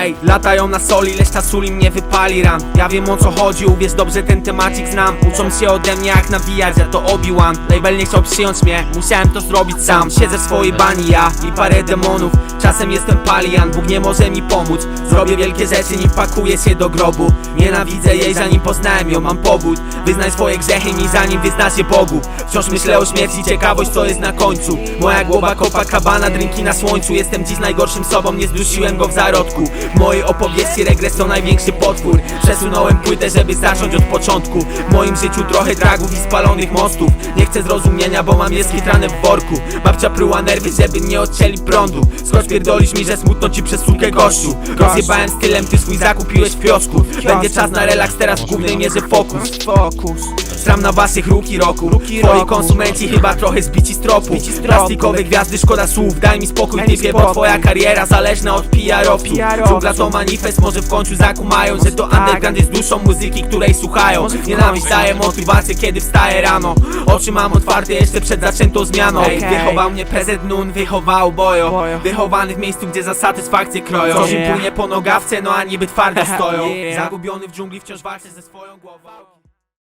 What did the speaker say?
Ej, latają na soli, lecz ta suli mnie wypali ran Ja wiem o co chodzi, uwierz dobrze ten temacik znam. Uczą się ode mnie jak nawijać, ja to Obi-Wan Label nie chciał przyjąć mnie, musiałem to zrobić sam. Siedzę w swojej bani ja i parę demonów Czasem jestem palian, Bóg nie może mi pomóc. Zrobię wielkie rzeczy, nim pakuję się do grobu. Nienawidzę jej, zanim poznałem ją, mam pobód Wyznaj swoje grzechy mi zanim wyznasz Bogu. Wciąż myślę o śmierci, ciekawość co jest na końcu. Moja głowa kopa kabana, drinki na słońcu. Jestem dziś najgorszym sobą, nie zdusiłem go w zarodku. W mojej opowieści regres to największy potwór. Przesunąłem płytę, żeby zacząć od początku. W moim życiu trochę dragów i spalonych mostów. Nie chcę zrozumienia, bo mam je skitrane w worku. Babcia pruła nerwy, żeby nie odcięli prądu. Skocz pierdolisz mi, że smutno ci przez sukę gościu Rozjebałem stylem, ty swój zakupiłeś w kiosku Będzie czas na relaks, teraz w głównej mierze fokus. Fokus. Stram na waszych ruki roku. Twoi konsumenci chyba trochę zbici z tropu. Plastikowe gwiazdy, szkoda słów. Daj mi spokój typie, bo twoja kariera zależna od PR-owców. Dżungla to manifest, może w końcu zakumają Że to Tak. underground jest duszą muzyki, której słuchają. Nienawiść daje motywację, kiedy wstaję rano. Oczy mam otwarte jeszcze przed zaczętą zmianą. Wychował mnie PZ Nun, wychował Bojo. Bojo. Wychowany w miejscu, gdzie za satysfakcję kroją. Co im płynie po nogawce, no a niby twardo stoją. Zagubiony w dżungli wciąż walczę ze swoją głową